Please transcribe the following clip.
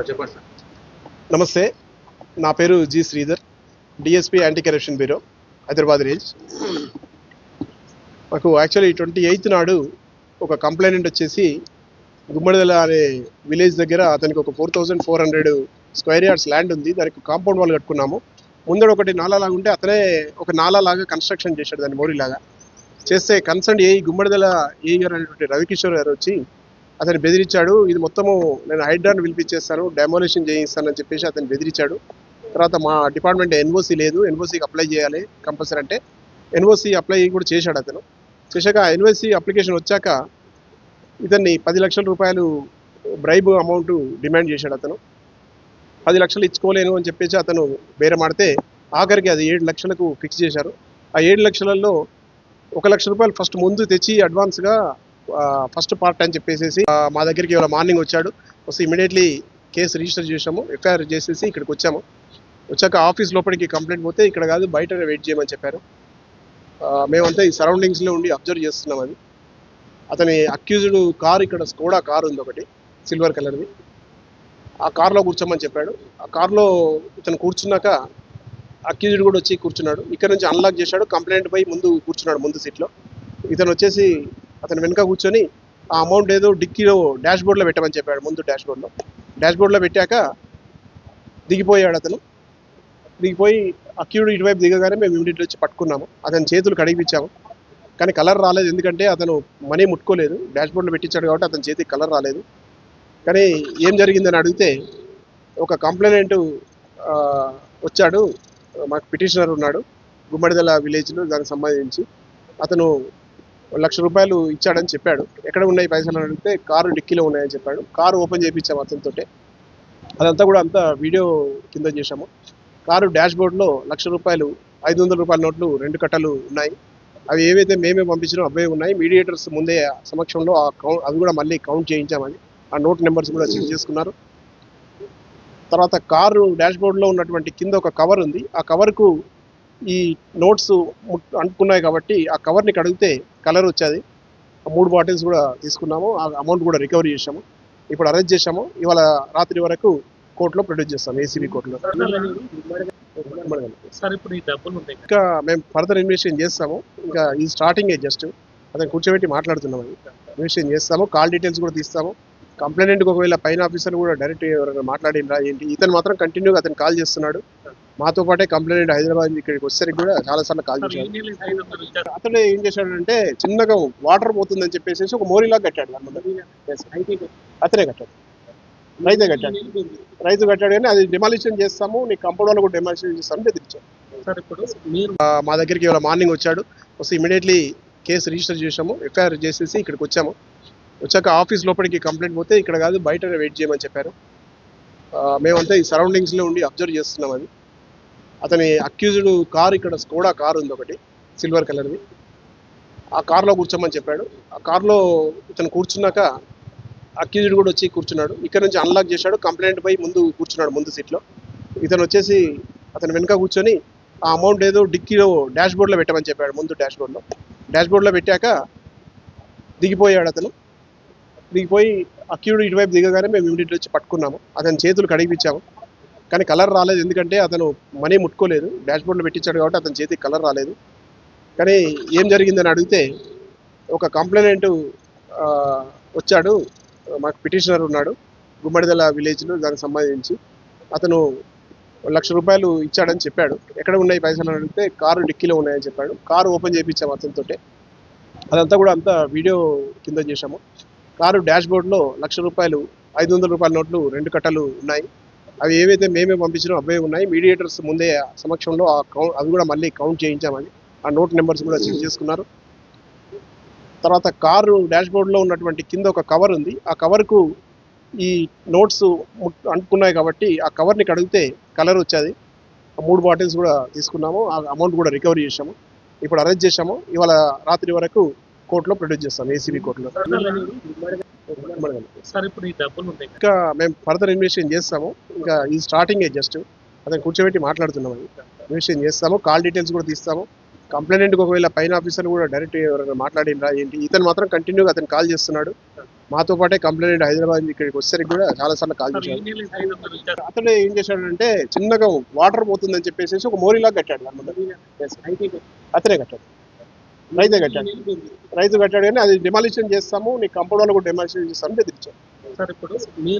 Sir చెప్పండి sir. నమస్తే నా పేరు G Sridhar DSP anti corruption bureau Hyderabad range. మాకు యాక్చువల్లీ ట్వంటీ ఎయిత్ నాడు ఒక కంప్లైంట్ వచ్చేసి గుమ్మడిదల అనే విలేజ్ దగ్గర అతనికి ఒక four thousand four hundred square yards land ఉంది దానికి కాంపౌండ్ వాల్ కట్టుకున్నాము. ముందర ఒకటి నాలా లాగా ఉంటే అతనే ఒక నాలా లాగా కన్స్ట్రక్షన్ చేశాడు దాన్ని మోరీలాగా. చేస్తే కన్సర్న్ ఏ గుమ్మడిదల ఏ గారు అనేటువంటి రవికిషోర్ గారు వచ్చి అతను బెదిరించాడు. ఇది మొత్తము నేను హైడ్రాన్ పిలిపించేస్తాను డెమోలేషన్ చేయిస్తానని చెప్పేసి అతను బెదిరించాడు. తర్వాత మా డిపార్ట్మెంట్ ఎన్ఓసి లేదు. ఎన్ఓసికి అప్లై చేయాలి కంపల్సరీ అంటే. ఎన్ఓసి అప్లై కూడా చేశాడు అతను. చేశాక ఎన్ఓసి అప్లికేషన్ వచ్చాక ఇతన్ని పది లక్షల రూపాయలు బ్రైబ్ అమౌంట్ డిమాండ్ చేశాడు అతను. పది లక్షలు ఇచ్చుకోలేను అని చెప్పేసి అతను బేరమాడితే ఆఖరికి అది ఏడు లక్షలకు ఫిక్స్ చేశారు. ఆ ఏడు లక్షలలో ఒక లక్ష రూపాయలు ఫస్ట్ ముందు తెచ్చి అడ్వాన్స్గా ఫస్ట్ పార్ట్ అని చెప్పేసి మా దగ్గరికి ఇవాళ మార్నింగ్ వచ్చాడు. వస్తే ఇమీడియట్లీ కేసు రిజిస్టర్ చేసాము ఎఫ్ఐఆర్ చేసేసి ఇక్కడికి వచ్చాము. వచ్చాక ఆఫీస్ లోపలికి కంప్లైంట్ పోతే ఇక్కడ కాదు బయట వెయిట్ చేయమని చెప్పారు. మేమంతా ఈ సరౌండింగ్స్లో ఉండి అబ్జర్వ్ చేస్తున్నాం అది. అతని అక్యూజ్డ్ కార్ ఇక్కడ స్కోడా కార్ ఉంది ఒకటి సిల్వర్ కలర్ది ఆ కార్లో కూర్చోమని చెప్పాడు. ఆ కార్లో ఇతను కూర్చున్నాక అక్యూజ్డ్ కూడా వచ్చి కూర్చున్నాడు. ఇక్కడ నుంచి అన్లాక్ చేశాడు. కంప్లైంట్ పై ముందు కూర్చున్నాడు ముందు సీట్లో ఇతను వచ్చేసి అతను వెనుక కూర్చొని ఆ అమౌంట్ ఏదో డిక్కీలో డాష్ బోర్డ్లో పెట్టమని చెప్పాడు ముందు డాష్ బోర్డ్లో డాష్ బోర్డ్లో పెట్టాక దిగిపోయాడు అతను. దిగిపోయి అక్యూడు ఇటువైపు దిగగానే మేము ఇమీడియట్ వచ్చి పట్టుకున్నాము. అతని చేతులు కడిగిపించాము కానీ కలర్ రాలేదు ఎందుకంటే అతను మనీ ముట్టుకోలేదు. డాష్ బోర్డ్లో పెట్టించాడు కాబట్టి అతని చేతికి కలర్ రాలేదు. కానీ ఏం జరిగిందని అడిగితే ఒక కంప్లైంట్ వచ్చాడు. మాకు పిటిషనర్ ఉన్నాడు. గుమ్మడిదల విలేజ్లో దానికి సంబంధించి. అతను లక్ష రూపాయలు ఇచ్చాడని చెప్పాడు. ఎక్కడ ఉన్నాయి పైసలు అని అడిగితే కారు డిక్కీలో ఉన్నాయని చెప్పాడు. కారు ఓపెన్ చేయించాము అతనితో అదంతా కూడా అంతా వీడియో కింద చేశాము. కారు డాష్ బోర్డ్లో లక్ష రూపాయలు ఐదు వందల రూపాయల నోట్లు రెండు కట్టలు ఉన్నాయి. అవి ఏవైతే మేమే పంపించినో అవే ఉన్నాయి. మీడియేటర్స్ ముందే సమక్షంలో ఆ కౌంట్ అవి కూడా మళ్ళీ కౌంట్ చేయించామని ఆ నోట్ నెంబర్స్ కూడా చెక్ చేసుకున్నారు. తర్వాత కారు డాష్ బోర్డ్లో ఉన్నటువంటి కింద ఒక కవర్ ఉంది. ఆ కవర్కు ఈ నోట్స్ అంటుకున్నాయి కాబట్టి ఆ కవర్ని కడిగితే కలర్ వచ్చేది. ఆ మూడు బాటిల్స్ కూడా తీసుకున్నాము. ఆ అమౌంట్ కూడా రికవరీ చేశాము. ఇప్పుడు అరెస్ట్ చేశాము. ఇవాళ రాత్రి వరకు కోర్టులో ప్రొడ్యూస్ చేస్తాం ఏసీబీ కోర్టులో. ఇంకా మేము ఫర్దర్ ఇన్వెస్టిగేషన్ చేస్తాము. ఇంకా ఈ స్టార్టింగే జస్ట్ అతను కూర్చోబెట్టి మాట్లాడుతున్నాం అది. ఇన్వెస్టిగేషన్ చేస్తాము. కాల్ డీటెయిల్స్ కూడా తీస్తాము. కంప్లైంట్కి ఒకవేళ పైన ఆఫీసర్ కూడా డైరెక్ట్ ఎవరైనా మాట్లాడినరా ఏంటి? ఇతను మాత్రం కంటిన్యూగా అతను కాల్ చేస్తున్నాడు. మాతో పాటే కంప్లైంట్ హైదరాబాద్ ఇక్కడికి వచ్చేసరికి కూడా చాలా సార్లు కాల్ చేశాడు. అతను ఏం చేశాడంటే చిన్నగా వాటర్ పోతుందని చెప్పేసి ఒక మోరీలాగా కట్టాడు. అతనే కట్టాడు. రైతే కట్టాడు. రైతు కట్టాడు కానీ అది డిమాలిషన్ చేస్తాము నీ కంపౌండ్ వాళ్ళు కూడా డిమాలిషన్ చేస్తామని బెదిరించాడు మా దగ్గరికి ఇవాళ మార్నింగ్ వచ్చాడు. వస్తే ఇమీడియట్లీ కేసు రిజిస్టర్ చేసాము ఎఫ్ఐఆర్ చేసేసి ఇక్కడికి వచ్చాము. వచ్చాక ఆఫీస్ లోపలికి కంప్లైంట్ పోతే ఇక్కడ కాదు బయట వెయిట్ చేయమని చెప్పారు. మేమంతా ఈ సరౌండింగ్స్లో ఉండి అబ్జర్వ్ చేస్తున్నాం అది. అతని అక్యూజ్డ్ కార్ ఇక్కడ స్కోడా కార్ ఉంది ఒకటి సిల్వర్ కలర్ది ఆ కార్లో కూర్చోమని చెప్పాడు. ఆ కార్లో ఇతను కూర్చున్నాక అక్యూజ్డ్ కూడా వచ్చి కూర్చున్నాడు. ఇక్కడ నుంచి అన్లాక్ చేశాడు. కంప్లైంట్ పై ముందు కూర్చున్నాడు ముందు సీట్లో ఇతను వచ్చేసి అతను వెనక కూర్చొని ఆ అమౌంట్ ఏదో డిక్కీలో డాష్ బోర్డ్లో పెట్టమని చెప్పాడు ముందు డాష్ బోర్డ్లో డాష్ బోర్డ్లో పెట్టాక దిగిపోయాడు అతను. దిగిపోయి అక్యూడ్ ఇటువైపు దిగగానే మేము ఇమీడియట్ వచ్చి పట్టుకున్నాము. అతని చేతులు కడిగిపించాము. కానీ కలర్ రాలేదు. ఎందుకంటే అతను మనీ ముట్టుకోలేదు. డాష్ బోర్డ్లో పెట్టించాడు కాబట్టి అతని చేతికి కలర్ రాలేదు. కానీ ఏం జరిగిందని అడిగితే ఒక కంప్లైంట్ వచ్చాడు. మాకు పిటిషనర్ ఉన్నాడు. గుమ్మడిదల విలేజ్లో దానికి సంబంధించి. అతను లక్ష రూపాయలు ఇచ్చాడని చెప్పాడు. ఎక్కడ ఉన్నాయి పైసలు అని అడిగితే కారు డిక్కీలో ఉన్నాయని చెప్పాడు. కారు ఓపెన్ చేయించాము అతనితో అదంతా కూడా అంతా వీడియో కింద చేశాము. కారు డాష్ బోర్డ్లో లక్ష రూపాయలు ఐదు వందల రూపాయల నోట్లు రెండు కట్టలు ఉన్నాయి. అవి ఏవైతే మేమే పంపించినా అవే ఉన్నాయి. మీడియేటర్స్ ముందే సమక్షంలో ఆ కౌంట్ అవి కూడా మళ్ళీ కౌంట్ చేయించామని ఆ నోట్ నెంబర్స్ కూడా చెక్ చేసుకున్నారు. తర్వాత కారు డాష్బోర్డ్లో ఉన్నటువంటి కింద ఒక కవర్ ఉంది. ఆ కవర్కు ఈ నోట్స్ అంటుకున్నాయి కాబట్టి ఆ కవర్ని కడిగితే కలర్ వచ్చేది. ఆ మూడు బాటిల్స్ కూడా తీసుకున్నాము. ఆ అమౌంట్ కూడా రికవరీ చేసాము ఇప్పుడు అరెస్ట్ చేసాము ఇవాళ రాత్రి వరకు కోర్టులో ప్రొడ్యూస్ చేస్తాం. ఏసీబీ కోర్టులో. సార్ ఇప్పుడు ఈ డబ్బులు. ఇంకా మేము ఫర్దర్ ఇన్వెస్టిగేషన్ చేస్తాము. ఇంకా ఈ స్టార్టింగే జస్ట్ అతను కూర్చోబెట్టి మాట్లాడుతున్నాం అది. ఇన్వెస్టిగేషన్ చేస్తాము కాల్ డీటెయిల్స్ కూడా తీస్తాము. కంప్లైంట్కి ఒకవేళ పైన ఆఫీసర్ కూడా డైరెక్ట్ ఎవరైనా మాట్లాడినరా ఏంటి? ఇతను మాత్రం కంటిన్యూగా అతను కాల్ చేస్తున్నాడు. మాతో పాటే కంప్లైంట్ హైదరాబాద్ ఇక్కడికి వచ్చేసరికి కూడా చాలా సార్లు కాల్ చేశాడు. అతను ఏం చేశాడంటే చిన్నగా వాటర్ పోతుందని చెప్పేసి ఒక మోరీలా? కట్టాడు. అతనే కట్టాడు. రైతే కట్టాడు. రైతు కట్టాడు కానీ అది డిమాలిషన్ చేస్తాము నీ కంపౌండ్ వాళ్ళు కూడా డిమాలిషన్ చేస్తామని బెదిరించాడు సార్ ఇప్పుడు